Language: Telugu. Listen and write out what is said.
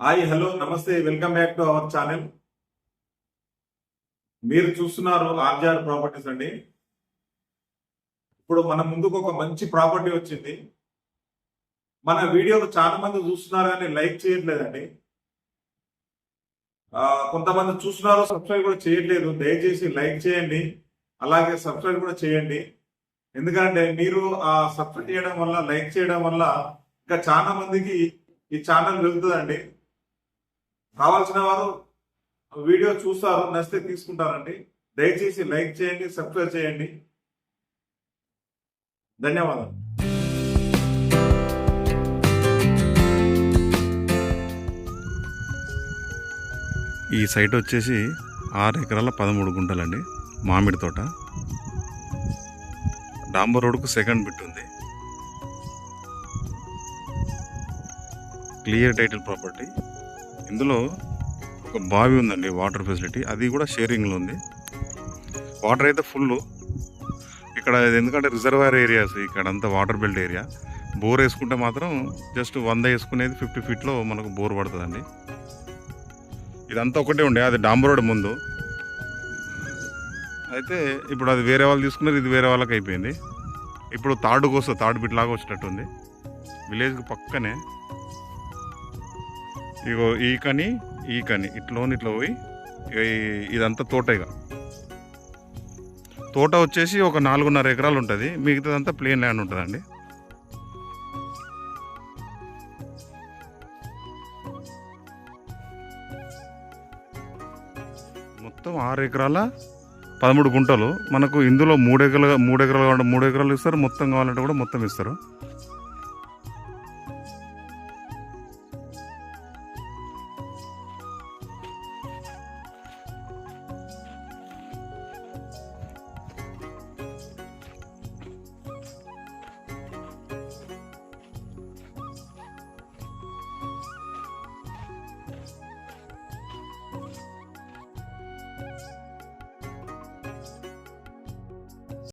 హాయ్ హలో నమస్తే welcome back to our channel. మీరు చూస్తున్నారు ఆర్జార్ ప్రాపర్టీస్ అండి. ఇప్పుడు మన ముందుకు ఒక మంచి ప్రాపర్టీ వచ్చింది. మన వీడియోలు చాలా మంది చూస్తున్నారు కానీ లైక్ చేయట్లేదండి. కొంతమంది చూస్తున్నారు సబ్స్క్రైబ్ కూడా చేయట్లేదు. దయచేసి లైక్ చేయండి. అలాగే సబ్స్క్రైబ్ కూడా చేయండి. ఎందుకంటే మీరు ఆ సబ్స్క్రైబ్ చేయడం వల్ల లైక్ చేయడం వల్ల ఇంకా చాలా మందికి ఈ ఛానల్ వెళ్తుందండి. కావాల్సిన వారు వీడియో చూస్తారు నచ్చితే తీసుకుంటారండి. దయచేసి లైక్ చేయండి సబ్స్క్రైబ్ చేయండి. ధన్యవాదాలు. ఈ సైట్ వచ్చేసి ఆరు ఎకరాల పదమూడు గుంటలండి మామిడి తోట. డాంబర్ రోడ్కు సెకండ్ బిట్ ఉంది. Clear title property. ఇందులో ఒక బావి ఉందండి వాటర్ ఫెసిలిటీ అది కూడా షేరింగ్లో ఉంది. వాటర్ అయితే ఫుల్ ఇక్కడ ఎందుకంటే రిజర్వాయర్ ఏరియాస్ ఇక్కడ అంతా వాటర్ బెల్ట్ ఏరియా బోర్ వేసుకుంటే మాత్రం జస్ట్ వంద వేసుకునేది ఫిఫ్టీ ఫీట్లో మనకు బోర్ పడుతుందండి. ఇదంతా ఒకటే ఉండే అది డాంబర్ రోడ్ ముందు. అయితే ఇప్పుడు అది వేరే వాళ్ళు తీసుకున్నారు ఇది వేరే వాళ్ళకి అయిపోయింది. ఇప్పుడు తాడుకు వస్తుంది తాడు బిట్లాగా వచ్చినట్టుంది విలేజ్కి పక్కనే ఇగో ఈ కని ఈ కని. ఇట్లోని ఇట్లా పోయి ఇదంతా తోట ఇక తోట వచ్చేసి ఒక నాలుగున్నర ఎకరాలు ఉంటుంది. మిగతాదంతా ప్లేన్ ల్యాండ్ ఉంటుందండి. మొత్తం ఆరు ఎకరాల పదమూడు గుంటలు. మనకు ఇందులో మూడు ఎకరాలు మూడు ఎకరాలు మూడు ఎకరాలు ఇస్తారు. మొత్తం కావాలంటే కూడా మొత్తం ఇస్తారు.